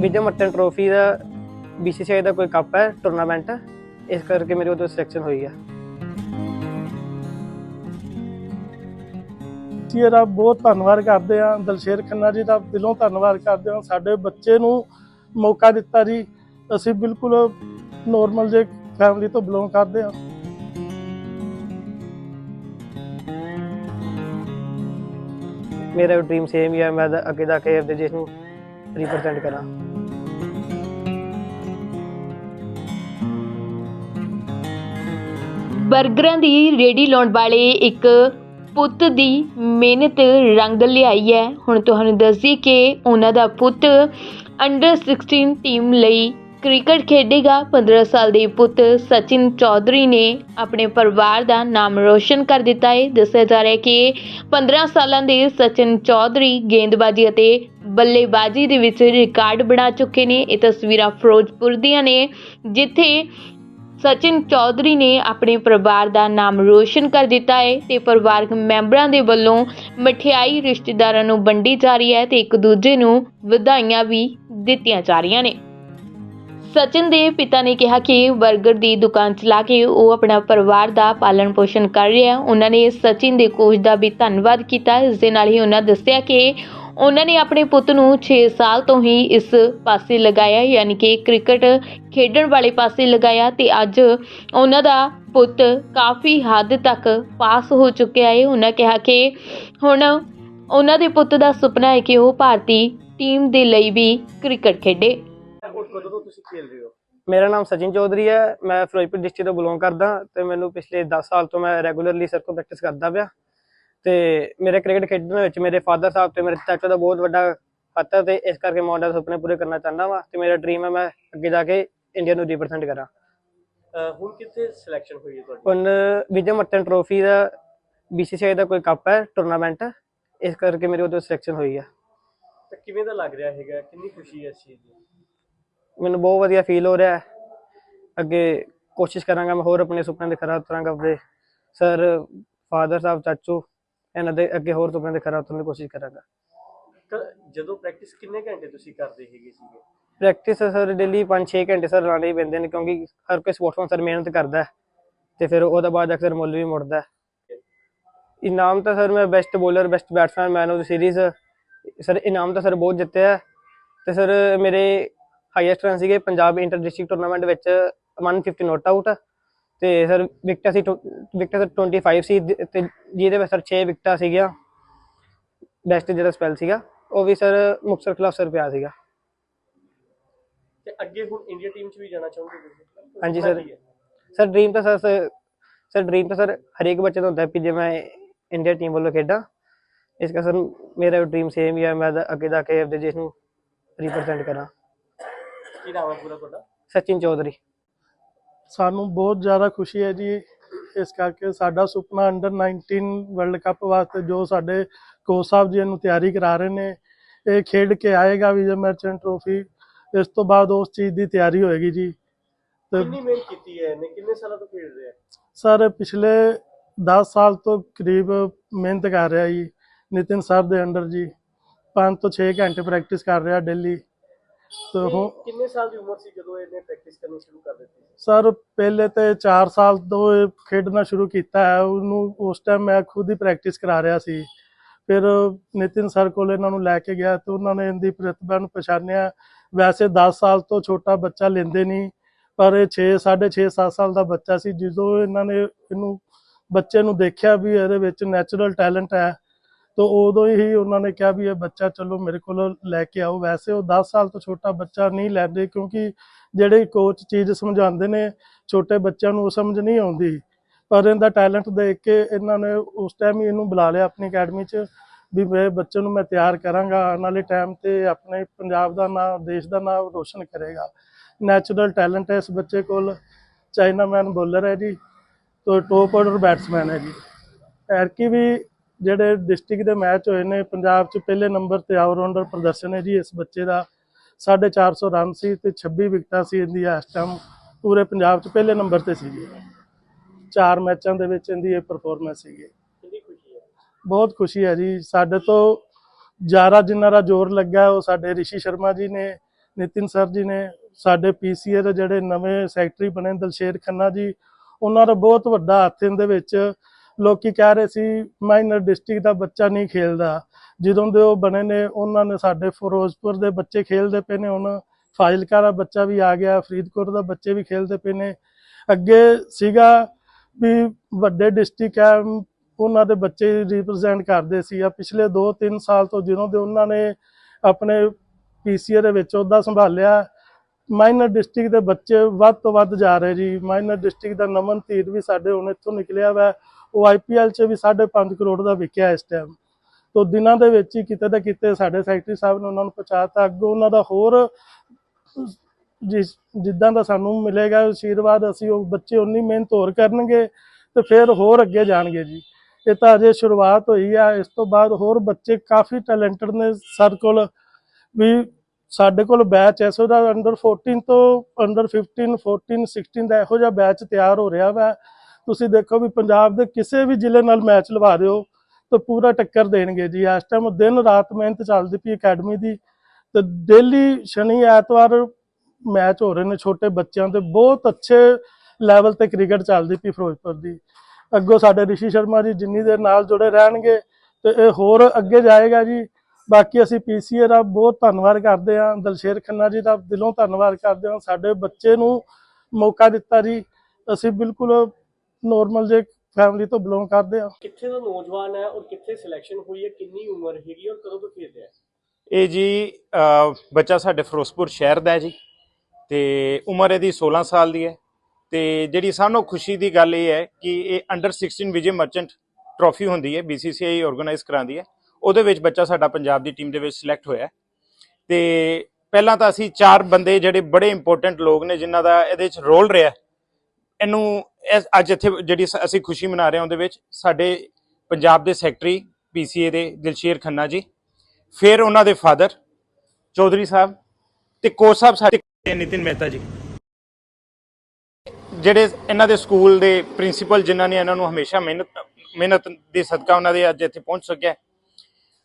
ਵਿਜੇ ਮੱਟਨ ਟਰੋਫੀ ਦਾ BCCI ਦਾ ਕੋਈ ਕੱਪ ਹੈ ਟੂਰਨਾਮੈਂਟ ਇਸ ਕਰਕੇ ਮੇਰੇ ਉਹਦੇ ਸਿਲੈਕਸ਼ਨ ਹੋਈ ਹੈ ਜੀ, ਇਹਦਾ ਬਹੁਤ ਧੰਨਵਾਦ ਕਰਦੇ ਹਾਂ, ਦਲਸ਼ੇਰ ਖੰਨਾ ਜੀ ਦਾ ਦਿਲੋਂ ਧੰਨਵਾਦ ਕਰਦੇ ਹਾਂ, ਸਾਡੇ ਬੱਚੇ ਨੂੰ ਮੌਕਾ ਦਿੱਤਾ ਜੀ। ਅਸੀਂ ਬਿਲਕੁਲ ਨੋਰਮਲ ਜੇ ਫੈਮਿਲੀ ਤੋਂ ਬਿਲੋਂਗ ਕਰਦੇ ਹਾਂ। ਮੇਰਾ ਡ੍ਰੀਮ ਸੇਮ ਹੀ ਹੈ ਮੈਂ ਤਾਂ ਅੱਗੇ ਜਾ ਕੇ ਆਪਦੇ ਦੇਸ਼ ਨੂੰ ਰਿਪਰੈਜ਼ੈਂਟ ਕਰਾਂ। ਬਰਗਰਾਂ ਦੀ ਰੇੜੀ ਲਾਉਣ ਵਾਲੇ ਇੱਕ ਪੁੱਤ ਦੀ ਮਿਹਨਤ ਰੰਗ ਲਿਆਈ ਹੈ। ਹੁਣ ਤੁਹਾਨੂੰ ਦੱਸਦੀ ਕਿ ਉਹਨਾਂ ਦਾ ਪੁੱਤ ਅੰਡਰ 16 ਟੀਮ ਲਈ ਕ੍ਰਿਕਟ ਖੇਡੇਗਾ 15 ਸਾਲ ਦੇ ਪੁੱਤ ਸਚਿਨ ਚੌਧਰੀ ਨੇ ਆਪਣੇ ਪਰਿਵਾਰ ਦਾ ਨਾਮ ਰੋਸ਼ਨ ਕਰ ਦਿੱਤਾ ਹੈ। ਦੱਸਿਆ ਜਾ ਰਿਹਾ ਹੈ ਕਿ 15 ਸਾਲਾਂ ਦੇ ਸਚਿਨ ਚੌਧਰੀ ਗੇਂਦਬਾਜ਼ੀ ਅਤੇ ਬੱਲੇਬਾਜ਼ੀ ਦੇ ਵਿੱਚ ਰਿਕਾਰਡ ਬਣਾ ਚੁੱਕੇ ਨੇ। ਇਹ ਤਸਵੀਰਾਂ ਫਿਰੋਜ਼ਪੁਰ ਦੀਆਂ ਨੇ, ਜਿੱਥੇ ਸਚਿਨ ਚੌਧਰੀ ਨੇ ਆਪਣੇ ਪਰਿਵਾਰ ਦਾ ਨਾਮ ਰੋਸ਼ਨ ਕਰ ਦਿੱਤਾ ਹੈ ਤੇ ਪਰਿਵਾਰਕ ਮੈਂਬਰਾਂ ਦੇ ਵੱਲੋਂ ਮਠਿਆਈ ਰਿਸ਼ਤੇਦਾਰਾਂ ਨੂੰ ਵੰਡੀ ਜਾ ਰਹੀ ਹੈ ਤੇ ਇੱਕ ਦੂਜੇ ਨੂੰ ਵਧਾਈਆਂ ਵੀ ਦਿੱਤੀਆਂ ਜਾ ਰਹੀਆਂ ਨੇ। ਸਚਿਨ ਦੇ ਪਿਤਾ ਨੇ ਕਿਹਾ ਕਿ 버ਗਰ ਦੀ ਦੁਕਾਨ ਚਲਾ ਕੇ ਉਹ ਆਪਣਾ ਪਰਿਵਾਰ ਦਾ ਪਾਲਣ ਪੋਸ਼ਣ ਕਰ ਰਿਹਾ ਉਹਨਾਂ ਨੇ ਸਚਿਨ ਦੇ ਕੋਚ ਦਾ ਵੀ ਧੰਨਵਾਦ ਕੀਤਾ। ਇਸ ਦੇ ਨਾਲ ਹੀ ਉਹਨਾਂ ਦੱਸਿਆ ਕਿ ਉਹਨਾਂ ਨੇ ਆਪਣੇ ਪੁੱਤ ਨੂੰ 6 ਸਾਲ ਤੋਂ ਹੀ ਇਸ ਪਾਸੇ ਲਗਾਇਆ, ਯਾਨੀ ਕਿ ਕ੍ਰਿਕਟ ਖੇਡਣ ਵਾਲੇ ਪਾਸੇ ਲਗਾਇਆ ਤੇ ਅੱਜ ਉਹਨਾਂ ਦਾ ਪੁੱਤ ਕਾਫੀ ਹੱਦ ਤੱਕ ਪਾਸ ਹੋ ਚੁੱਕਿਆ ਹੈ। ਉਹਨਾਂ ਕਿਹਾ ਕਿ ਹੁਣ ਉਹਨਾਂ ਦੇ ਪੁੱਤ ਦਾ ਸੁਪਨਾ ਹੈ ਕਿ ਉਹ ਭਾਰਤੀ ਟੀਮ ਦੇ ਲਈ ਵੀ ਕ੍ਰਿਕਟ ਖੇਡੇ। ਕਦੋਂ ਤੋਂ ਤੁਸੀਂ ਖੇਡ ਰਹੇ ਹੋ? ਮੇਰਾ ਨਾਮ ਸਚਿਨ ਚੌਧਰੀ ਹੈ ਮੈਂ ਫਿਰੋਜ਼ਪੁਰ ਡਿਸਟ੍ਰਿਕਟ ਤੋਂ ਬਿਲੋਂਗ ਕਰਦਾ ਤੇ ਮੈਨੂੰ ਪਿਛਲੇ 10 ਸਾਲ ਤੋਂ ਮੈਂ ਰੈਗੂਲਰਲੀ ਸਰਕਲ ਪ੍ਰੈਕਟਿਸ ਕਰਦਾ ਪਿਆ। ਤੇ ਮੇਰੇ ਕ੍ਰਿਕਟ ਖੇਡਣ ਵਿੱਚ ਮੇਰੇ ਫਾਦਰ ਸਾਹਿਬ ਤੇ ਮੇਰੇ ਚਾਚਾ ਦਾ ਬਹੁਤ ਵੱਡਾ ਹੱਥ ਹੈ ਤੇ ਇਸ ਕਰਕੇ ਮੈਂ ਉਹਨਾਂ ਦੇ ਸੁਪਨੇ ਪੂਰੇ ਕਰਨਾ ਚਾਹੁੰਦਾ ਵਾਂ ਤੇ ਮੇਰਾ ਡ੍ਰੀਮ ਹੈ ਮੈਂ ਅੱਗੇ ਜਾ ਕੇ ਇੰਡੀਆ ਨੂੰ ਰਿਪਰੈਜ਼ੈਂਟ ਕਰਾਂ। ਹੁਣ ਕਿੱਥੇ ਸਿਲੈਕਸ਼ਨ ਹੋਈ ਹੈ ਤੁਹਾਡੀ? ਹੁਣ ਵਿਜੇ ਮੱਟਨ ਟਰੋਫੀ ਦਾ BCCI ਦਾ ਕੋਈ ਕੱਪ ਹੈ ਟੂਰਨਾਮੈਂਟ ਇਸ ਕਰਕੇ ਮੇਰੇ ਉਹਦੇ ਸਿਲੈਕਸ਼ਨ ਹੋਈ ਹੈ ਤਾਂ ਕਿਵੇਂ ਦਾ ਲੱਗ ਰਿਹਾ ਹੈਗਾ? ਕਿੰਨੀ ਖੁਸ਼ੀ ਹੈ ਇਸ ਚੀਜ਼ ਦੀ? ਮੈਨੂੰ ਬਹੁਤ ਵਧੀਆ ਫੀਲ ਹੋ ਰਿਹਾ ਅੱਗੇ ਕੋਸ਼ਿਸ਼ ਕਰਾਂਗਾ ਮੈਂ ਹੋਰ ਆਪਣੇ ਸੁਪਨੇ ਦੇ ਖਰਾ ਉਤਰਾਂਗਾ ਆਪਣੇ ਸਰ ਫਾਦਰ ਸਾਹਿਬ ਚਾਚੂ ਇਹਨਾਂ ਦੇ ਅੱਗੇ ਹੋਰ ਸੁਪਨੇ ਦੇ ਖਰਾ ਉਤਰਨ ਦੀ ਕੋਸ਼ਿਸ਼ ਕਰਾਂਗਾ। ਜਦੋਂ ਪ੍ਰੈਕਟਿਸ ਕਿੰਨੇ ਘੰਟੇ ਤੁਸੀਂ ਕਰਦੇ ਹੈਗੇ ਸੀਗੇ? ਪ੍ਰੈਕਟਿਸ ਸਰ ਡੇਲੀ 5-6 ਘੰਟੇ ਸਰ ਲਾਣੇ ਹੀ ਪੈਂਦੇ ਨੇ ਕਿਉਂਕਿ ਹਰ ਕੋਈ ਸਪੋਰਟਸਮੈਨ ਸਰ ਮਿਹਨਤ ਕਰਦਾ ਹੈ। ਤੇ ਫਿਰ ਉਹਦਾ ਬਾਅਦ ਅਕਸਰ ਮੁੱਲ ਵੀ ਮੁੜਦਾ ਇਨਾਮ ਤਾਂ ਸਰ ਮੈਂ best bowler best batsman man of the series sir ਇਨਾਮ ਤਾਂ ਸਰ ਬਹੁਤ ਜਿੱਤੇ ਹੈ। ਤੇ ਸਰ ਮੇਰੇ ਹਾਈਐਸਟ ਰਨ ਸੀਗੇ ਪੰਜਾਬ ਇੰਟਰ ਡਿਸਟ੍ਰਿਕਟ ਟੂਰਨਾਮੈਂਟ ਵਿੱਚ 150 ਨੋਟ ਆਊਟ ਤੇ ਸਰ ਵਿਕਟਾਂ ਸੀ ਵਿਕਟਾਂ ਸਰ 25 ਸੀ ਤੇ ਜਿਹਦੇ ਵਿੱਚ ਸਰ 6 ਵਿਕਟਾਂ ਸੀਗੀਆਂ ਬੈਸਟ ਜਿਹੜਾ ਸਪੈਲ ਸੀਗਾ ਉਹ ਵੀ ਸਰ ਮੁਕਤਸਰ ਖਿਲਾਫ ਸਰ ਪਿਆ ਸੀਗਾ। ਤੇ ਅੱਗੇ ਹੁਣ ਇੰਡੀਆ ਟੀਮ 'ਚ ਵੀ ਜਾਣਾ ਚਾਹੋਗੇ ਤੁਸੀਂ? ਹਾਂਜੀ ਸਰ। ਸਰ ਡ੍ਰੀਮ ਤਾਂ ਸਰ ਸਰ ਡ੍ਰੀਮ ਤਾਂ ਸਰ ਹਰੇਕ ਬੱਚੇ ਦਾ ਹੁੰਦਾ ਹੈ ਕਿ ਜੇ ਮੈਂ ਇੰਡੀਆ ਟੀਮ ਵੱਲੋਂ ਖੇਡਾਂ ਇਸ ਕਰਕੇ ਸਰ ਮੇਰਾ ਡ੍ਰੀਮ ਸੇਮ ਹੀ ਹੈ ਮੈਂ ਅੱਗੇ ਜਾ ਕੇ ਆਪਣੇ ਦੇਸ਼ ਨੂੰ ਰਿਪਰੈਜ਼ੈਂਟ ਕਰਾਂ। ਕੀ ਨਾਮ ਹੈ ਪੂਰਾ ਤੁਹਾਡਾ? ਸਚਿਨ ਚੌਧਰੀ। ਸਾਨੂੰ ਬਹੁਤ ਜ਼ਿਆਦਾ ਖੁਸ਼ੀ ਹੈ ਜੀ ਇਸ ਕਰਕੇ ਸਾਡਾ ਸੁਪਨਾ ਅੰਡਰ 19 ਵਰਲਡ ਕੱਪ ਵਾਸਤੇ ਜੋ ਸਾਡੇ ਕੋਚ ਸਾਹਿਬ ਜੀ ਨੂੰ ਤਿਆਰੀ ਕਰਾ ਰਹੇ ਨੇ ਇਹ ਖੇਡ ਕੇ ਆਏਗਾ ਵਿਜੇ ਮਰਚੈਂਟ ਟਰੋਫੀ ਇਸ ਤੋਂ ਬਾਅਦ ਉਸ ਚੀਜ਼ ਦੀ ਤਿਆਰੀ ਹੋਏਗੀ ਜੀ। ਕਿੰਨੀ ਮਿਹਨਤ ਕੀਤੀ ਹੈ ਇਹਨੇ? ਕਿੰਨੇ ਸਾਲਾਂ ਤੋਂ ਖੇਡ ਰਿਹਾ? ਹੈ ਸਰ ਪਿਛਲੇ 10 ਸਾਲ ਤੋਂ ਕਰੀਬ ਮਿਹਨਤ ਕਰ ਰਿਹਾ ਜੀ ਨਿਤਿਨ ਸਰ ਦੇ ਅੰਡਰ ਜੀ। 5 ਤੋਂ 6 ਘੰਟੇ ਪ੍ਰੈਕਟਿਸ ਕਰ ਰਿਹਾ ਡੇਲੀ ਤੇ ਹੁਣ ਇਹ ਕਿੰਨੇ ਸਾਲ ਦੀ ਉਮਰ ਸੀ ਜਦੋਂ ਇਹਨੇ ਪ੍ਰੈਕਟਿਸ ਕਰਨੀ ਸ਼ੁਰੂ ਕਰ ਦਿੱਤੀ ਸਰ ਪਹਿਲੇ ਤੇ 4 ਸਾਲ ਤੋਂ ਇਹ ਖੇਡਣਾ ਸ਼ੁਰੂ ਕੀਤਾ ਹੈ। ਉਹਨੂੰ ਉਸ ਟਾਈਮ ਮੈਂ ਖੁਦ ਹੀ ਪ੍ਰੈਕਟਿਸ ਕਰਾ ਰਿਹਾ ਸੀ। ਫਿਰ ਨਿਤਿਨ ਸਰ ਕੋਲ ਇਹਨਾਂ ਨੂੰ ਲੈ ਕੇ ਗਿਆ ਤੇ ਉਹਨਾਂ ਨੇ ਇਹਦੀ ਪ੍ਰਤਿਭਾ ਨੂੰ ਪਛਾਣਿਆ। ਵੈਸੇ 10 ਸਾਲ ਤੋਂ ਛੋਟਾ ਬੱਚਾ ਲੈਂਦੇ ਨਹੀਂ ਪਰ ਇਹ 6 6.5 7 ਸਾਲ ਦਾ ਬੱਚਾ ਸੀ। ਜਦੋਂ ਇਹਨਾਂ ਨੇ ਇਹਨੂੰ ਬੱਚੇ ਨੂੰ ਦੇਖਿਆ ਵੀ ਇਹਦੇ ਵਿੱਚ ਨੈਚੁਰਲ ਟੈਲੈਂਟ ਹੈ ਤਾਂ ਉਦੋਂ ਹੀ ਉਹਨਾਂ ਨੇ ਕਿਹਾ ਵੀ ਇਹ ਬੱਚਾ ਚਲੋ ਮੇਰੇ ਕੋਲ ਲੈ ਕੇ ਆਓ। ਵੈਸੇ ਉਹ 10 ਸਾਲ ਤੋਂ ਛੋਟਾ ਬੱਚਾ ਨਹੀਂ ਲੈਂਦੇ ਕਿਉਂਕਿ ਜਿਹੜੇ ਕੋਚ ਚੀਜ਼ ਸਮਝਾਉਂਦੇ ਨੇ, ਛੋਟੇ ਬੱਚਿਆਂ ਨੂੰ ਉਹ ਸਮਝ ਨਹੀਂ ਆਉਂਦੀ। ਪਰ ਇਹਦਾ ਟੈਲੈਂਟ ਦੇਖ ਕੇ ਇਹਨਾਂ ਨੇ ਉਸ ਟਾਈਮ ਹੀ ਇਹਨੂੰ ਬੁਲਾ ਲਿਆ ਆਪਣੀ ਅਕੈਡਮੀ 'ਚ ਵੀ ਮੇਰੇ ਬੱਚੇ ਨੂੰ ਮੈਂ ਤਿਆਰ ਕਰਾਂਗਾ ਆਉਣ ਵਾਲੇ ਟਾਈਮ ਤੇ ਆਪਣੇ ਪੰਜਾਬ ਦਾ ਨਾਮ ਦੇਸ਼ ਦਾ ਨਾਮ ਰੋਸ਼ਨ ਕਰੇਗਾ। ਨੈਚੁਰਲ ਟੈਲੈਂਟ ਹੈ ਇਸ ਬੱਚੇ ਕੋਲ। ਚਾਈਨਾਮੈਨ ਬੋਲਰ ਹੈ ਜੀ। ਤੋਂ ਟੋਪ ਆਰਡਰ ਬੈਟਸਮੈਨ ਹੈ ਜੀ। ਐਰਕੀ ਵੀ ਜਿਹੜੇ ਡਿਸਟ੍ਰਿਕਟ ਦੇ ਮੈਚ ਹੋਏ ਨੇ ਪੰਜਾਬ 'ਚ ਪਹਿਲੇ ਨੰਬਰ ਤੇ ਆਲਰਾਊਂਡਰ ਪ੍ਰਦਰਸ਼ਨ ਹੈ ਜੀ ਇਸ ਬੱਚੇ ਦਾ 450 ਰਨ ਸੀ ਤੇ 26 ਵਿਕਟਾਂ ਸੀ ਇਹਦੀ ਇਸ ਟਾਈਮ ਪੂਰੇ ਪੰਜਾਬ 'ਚ ਪਹਿਲੇ ਨੰਬਰ ਤੇ ਸੀ ਜੀ ਚਾਰ ਮੈਚਾਂ ਦੇ ਵਿੱਚ ਇਹਦੀ ਇਹ ਪਰਫਾਰਮੈਂਸ ਸੀਗੀ। ਬਹੁਤ ਖੁਸ਼ੀ ਹੈ ਜੀ। ਸਾਡੇ ਤੋਂ ਜ਼ਿਆਦਾ ਜਿਨ੍ਹਾਂ ਦਾ ਜ਼ੋਰ ਲੱਗਾ ਉਹ ਸਾਡੇ ਰਿਸ਼ੀ ਸ਼ਰਮਾ ਜੀ ਨੇ ਨਿਤਿਨ ਸਰ ਜੀ ਨੇ ਸਾਡੇ ਪੀਸੀਏ ਦੇ ਜਿਹੜੇ ਨਵੇਂ ਸੈਕਟਰੀ ਬਣੇ ਦਲਸ਼ੇਰ ਖੰਨਾ ਜੀ ਉਹਨਾਂ ਦਾ ਬਹੁਤ ਵੱਡਾ ਹੱਥ ਇਹਦੇ ਵਿੱਚ ਲੋਕੀ ਕਹਿ ਰਹੇ ਸੀ, ਮਾਈਨਰ ਡਿਸਟ੍ਰਿਕਟ ਦਾ ਬੱਚਾ ਨਹੀਂ ਖੇਲਦਾ। ਜਦੋਂ ਦੇ ਉਹ ਬਣੇ ਨੇ, ਉਹਨਾਂ ਨੇ ਸਾਡੇ ਫਿਰੋਜ਼ਪੁਰ ਦੇ ਬੱਚੇ ਖੇਲਦੇ ਪਏ ਨੇ, ਹੁਣ ਫਾਜ਼ਿਲਕਾ ਦਾ ਬੱਚਾ ਵੀ ਆ ਗਿਆ, ਫਰੀਦਕੋਟ ਦਾ ਬੱਚੇ ਵੀ ਖੇਲਦੇ ਪਏ ਨੇ। ਅੱਗੇ ਸੀਗਾ ਵੀ ਵੱਡੇ ਡਿਸਟ੍ਰਿਕਟ ਹੈ, ਉਹਨਾਂ ਦੇ ਬੱਚੇ ਰਿਪਰੈਜ਼ੈਂਟ ਕਰਦੇ ਸੀ। ਆ ਪਿਛਲੇ 2-3 ਸਾਲ ਤੋਂ ਜਦੋਂ ਦੇ ਉਹਨਾਂ ਨੇ ਆਪਣੇ ਪੀਸੀਏ ਦੇ ਵਿੱਚ ਉਹਦਾ ਸੰਭਾਲਿਆ ਮਾਈਨਰ ਡਿਸਟ੍ਰਿਕਟ ਦੇ ਬੱਚੇ ਵੱਧ ਤੋਂ ਵੱਧ ਜਾ ਰਹੇ ਜੀ। ਮਾਈਨਰ ਡਿਸਟ੍ਰਿਕਟ ਦਾ ਨਮਨ ਧੀਰ ਵੀ ਸਾਡੇ ਹੁਣ ਇੱਥੋਂ ਨਿਕਲਿਆ ਵਾ। ਉਹ ਆਈਪੀਐਲ 'ਚ ਵੀ 5.5 ਕਰੋੜ ਦਾ ਵਿਕਿਆ ਇਸ ਟਾਈਮ ਤੋਂ ਦਿਨਾਂ ਦੇ ਵਿੱਚ ਹੀ ਕਿਤੇ ਨਾ ਕਿਤੇ ਸਾਡੇ ਸੈਕਟਰੀ ਸਾਹਿਬ ਨੇ ਉਹਨਾਂ ਨੂੰ ਪਹੁੰਚਾਤਾ। ਅੱਗੋਂ ਉਹਨਾਂ ਦਾ ਹੋਰ ਜਿਸ ਜਿੱਦਾਂ ਦਾ ਸਾਨੂੰ ਮਿਲੇਗਾ ਆਸ਼ੀਰਵਾਦ ਅਸੀਂ ਉਹ ਬੱਚੇ ਉਨੀ ਮਿਹਨਤ ਹੋਰ ਕਰਨਗੇ ਤੇ ਫਿਰ ਹੋਰ ਅੱਗੇ ਜਾਣਗੇ ਜੀ। ਇਹ ਤਾਂ ਅਜੇ ਸ਼ੁਰੂਆਤ ਹੋਈ ਆ। ਇਸ ਤੋਂ ਬਾਅਦ ਹੋਰ ਬੱਚੇ ਕਾਫੀ ਟੈਲੈਂਟਡ ਨੇ। ਸਰ ਕੋਲ ਵੀ ਸਾਡੇ ਕੋਲ ਬੈਚ ਐ ਦਾ ਅੰਡਰ 14 ਤੋਂ ਅੰਡਰ 15 14 16 ਦਾ ਇਹੋ ਜਿਹਾ ਬੈਚ ਤਿਆਰ ਹੋ ਰਿਹਾ ਵਾ। ਤੁਸੀਂ ਦੇਖੋ ਵੀ ਪੰਜਾਬ ਦੇ ਕਿਸੇ ਵੀ ਜ਼ਿਲ੍ਹੇ ਨਾਲ ਮੈਚ ਲਵਾ ਦਿਓ ਤਾਂ ਪੂਰਾ ਟੱਕਰ ਦੇਣਗੇ ਜੀ। ਇਸ ਟਾਈਮ ਦਿਨ ਰਾਤ ਮਿਹਨਤ ਚੱਲਦੀ ਪਈ ਅਕੈਡਮੀ ਦੀ ਤੇ ਡੇਲੀ ਸ਼ਨੀ, ਐਤਵਾਰ ਮੈਚ ਹੋ ਰਹੇ ਨੇ ਛੋਟੇ ਬੱਚਿਆਂ ਦੇ। ਬਹੁਤ ਅੱਛੇ ਲੈਵਲ ਤੇ ਕ੍ਰਿਕਟ ਚੱਲਦੀ ਪਈ ਫਿਰੋਜ਼ਪੁਰ ਦੀ। ਅੱਗੋਂ ਸਾਡੇ ਰਿਸ਼ੀ ਸ਼ਰਮਾ ਜੀ ਜਿੰਨੀ ਦੇਰ ਨਾਲ ਜੁੜੇ ਰਹਿਣਗੇ ਤੇ ਇਹ ਹੋਰ ਅੱਗੇ ਜਾਏਗਾ ਜੀ। ਬਾਕੀ ਅਸੀਂ ਪੀਸੀਏ ਦਾ ਬਹੁਤ ਧੰਨਵਾਦ ਕਰਦੇ ਹਾਂ ਦਲਸ਼ੇਰ ਖੰਨਾ ਜੀ ਦਾ ਦਿਲੋਂ ਧੰਨਵਾਦ ਕਰਦੇ ਹਾਂ ਸਾਡੇ ਬੱਚੇ ਨੂੰ ਮੌਕਾ ਦਿੱਤਾ ਜੀ। ਅਸੀਂ ਬਿਲਕੁਲ ਨੋਰਮਲ ਜੇ ਫੈਮਿਲੀ ਤੋਂ ਬਿਲੋਂਗ ਕਰਦੇ ਹਾਂ। ਕਿੱਥੇ ਦਾ ਨੌਜਵਾਨ ਹੈ ਔਰ ਕਿੱਥੇ ਸਿਲੈਕਸ਼ਨ ਹੋਈ ਹੈ ਕਿੰਨੀ ਉਮਰ ਹੈਗੀ ਔਰ ਕਦੋਂ ਤੋਂ ਖੇਡ ਰਿਹਾ ਹੈ? ਇਹ ਜੀ ਬੱਚਾ ਸਾਡੇ ਫਿਰੋਜ਼ਪੁਰ ਸ਼ਹਿਰ ਦਾ ਹੈ ਜੀ ਤੇ ਉਮਰ ਇਹਦੀ 16 ਸਾਲ ਦੀ ਹੈ ਤੇ ਜਿਹੜੀ ਸਾਨੂੰ ਖੁਸ਼ੀ ਦੀ ਗੱਲ ਇਹ ਹੈ ਕਿ ਇਹ ਅੰਡਰ 16 ਵਿਜੇ ਮਰਚੈਂਟ ਟਰੋਫੀ ਹੁੰਦੀ ਹੈ BCCI ਆਰਗੇਨਾਈਜ਼ ਕਰਾਉਂਦੀ ਹੈ। ਉਹਦੇ ਵਿੱਚ ਬੱਚਾ ਸਾਡਾ ਪੰਜਾਬ ਦੀ ਟੀਮ ਦੇ ਵਿੱਚ ਸਿਲੈਕਟ ਹੋਇਆ ਹੈ। ਤੇ ਪਹਿਲਾਂ ਤਾਂ ਅਸੀਂ ਚਾਰ ਬੰਦੇ ਜਿਹੜੇ ਬੜੇ ਇੰਪੋਰਟੈਂਟ ਲੋਕ ਨੇ, ਜਿਨ੍ਹਾਂ ਦਾ ਇਹਦੇ ਵਿੱਚ ਰੋਲ ਰਿਹਾ ਇਹਨੂੰ ਇਸ- ਅੱਜ ਇੱਥੇ ਜਿਹੜੀ ਸ- ਅਸੀਂ ਖੁਸ਼ੀ ਮਨਾ ਰਹੇ ਹਾਂ ਉਹਦੇ ਵਿੱਚ ਸਾਡੇ ਪੰਜਾਬ ਦੇ ਸੈਕਟਰੀ PCA ਦੇ ਦਿਲਸ਼ੇਰ ਖੰਨਾ ਜੀ, ਫਿਰ ਉਹਨਾਂ ਦੇ ਫਾਦਰ ਚੌਧਰੀ ਸਾਹਿਬ ਤੇ ਕੋਚ ਸਾਹਿਬ ਸਾਡੇ ਨਿਤਿਨ ਮਹਿਤਾ ਜੀ। ਜਿਹੜੇ ਇਹਨਾਂ ਦੇ ਸਕੂਲ ਦੇ ਪ੍ਰਿੰਸੀਪਲ ਜਿਨ੍ਹਾਂ ਨੇ ਇਹਨਾਂ ਨੂੰ ਹਮੇਸ਼ਾ ਮਿਹਨਤ ਮਿਹਨਤ ਦੇ ਸਦਕਾ ਉਹਨਾਂ ਦੇ ਅੱਜ ਇੱਥੇ ਪਹੁੰਚ ਸਕਿਆ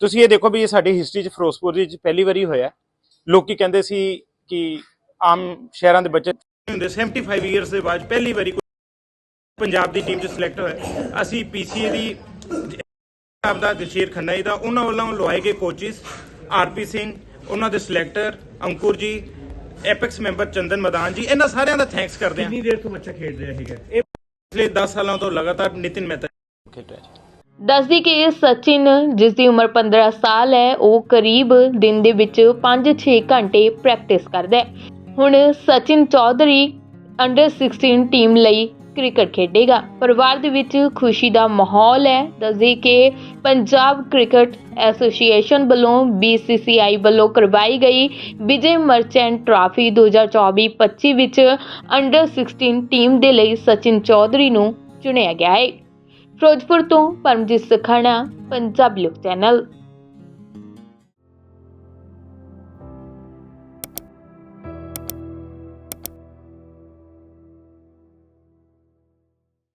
ਤੁਸੀਂ ਇਹ ਦੇਖੋ ਵੀ ਇਹ ਸਾਡੀ ਹਿਸਟਰੀ 'ਚ ਫਿਰੋਜ਼ਪੁਰ ਦੀ 'ਚ ਪਹਿਲੀ ਵਾਰੀ ਹੋਇਆ ਲੋਕੀ ਕਹਿੰਦੇ ਸੀ ਕਿ ਆਮ ਸ਼ਹਿਰਾਂ ਦੇ ਬੱਚੇ ਹੁੰਦੇ 75 ਇਅਰਸ ਦੇ ਬਾਅਦ ਪਹਿਲੀ ਵਾਰੀ ਕੋਈ ਪੰਜਾਬ ਦੀ ਟੀਮ 'ਚ ਸਿਲੈਕਟ ਹੋਇਆ ਅਸੀਂ ਪੀਸੀਏ ਦੀ ਪੰਜਾਬ ਦਾ ਦਸ਼ੀਰ ਖੰਨਾ ਜੀ ਦਾ ਉਹਨਾਂ ਵੱਲੋਂ ਲਵਾਏ ਗਏ ਕੋਚਿਸ ਆਰਪੀ ਸਿੰਘ ਉਹਨਾਂ ਦੇ ਸਿਲੈਕਟਰ ਅੰਕੁਰ ਜੀ ਐਪੈਕਸ ਮੈਂਬਰ ਚੰਦਨ ਮਦਾਨ ਜੀ ਇਹਨਾਂ ਸਾਰਿਆਂ ਦਾ ਥੈਂਕਸ ਕਰਦੇ ਹਾਂ। ਕਿੰਨੀ ਦੇਰ ਤੋਂ ਬੱਚਾ ਖੇਡ ਰਿਹਾ ਹੈਗਾ ਇਹ ਪਿਛਲੇ 10 ਸਾਲਾਂ ਤੋਂ ਲਗਾਤਾਰ ਨਿਤਿਨ ਮਹਿਤਾ ਖੇਡ ਰਿਹਾ ਜੀ। ਦੱਸਦੀ ਕਿ ਸਚਿਨ, ਜਿਸ ਦੀ ਉਮਰ 15 ਸਾਲ ਹੈ, ਉਹ ਕਰੀਬ ਦਿਨ ਦੇ ਵਿੱਚ 5-6 ਘੰਟੇ ਪ੍ਰੈਕਟਿਸ ਕਰਦਾ ਹੈ। ਹੁਣ ਸਚਿਨ ਚੌਧਰੀ ਅੰਡਰ 16 ਟੀਮ ਲਈ ਕ੍ਰਿਕਟ ਖੇਡੇਗਾ। ਪਰਿਵਾਰ ਦੇ ਵਿੱਚ ਖੁਸ਼ੀ ਦਾ ਮਾਹੌਲ ਹੈ। ਦੱਸਦੀ ਕਿ ਪੰਜਾਬ ਕ੍ਰਿਕਟ ਐਸੋਸੀਏਸ਼ਨ ਵੱਲੋਂ BCCI ਵੱਲੋਂ ਕਰਵਾਈ ਗਈ ਵਿਜੇ ਮਰਚੈਂਟ ਟਰਾਫੀ 2024-25 ਵਿੱਚ ਅੰਡਰ 16 ਟੀਮ ਦੇ ਲਈ ਸਚਿਨ ਚੌਧਰੀ ਨੂੰ ਚੁਣਿਆ ਗਿਆ ਹੈ। ਫਿਰੋਜ਼ਪੁਰ ਤੋਂ ਪਰਮਜੀਤ ਸਖਾਣਾ ਪੰਜਾਬ ਲੋਕ ਚੈਨਲ।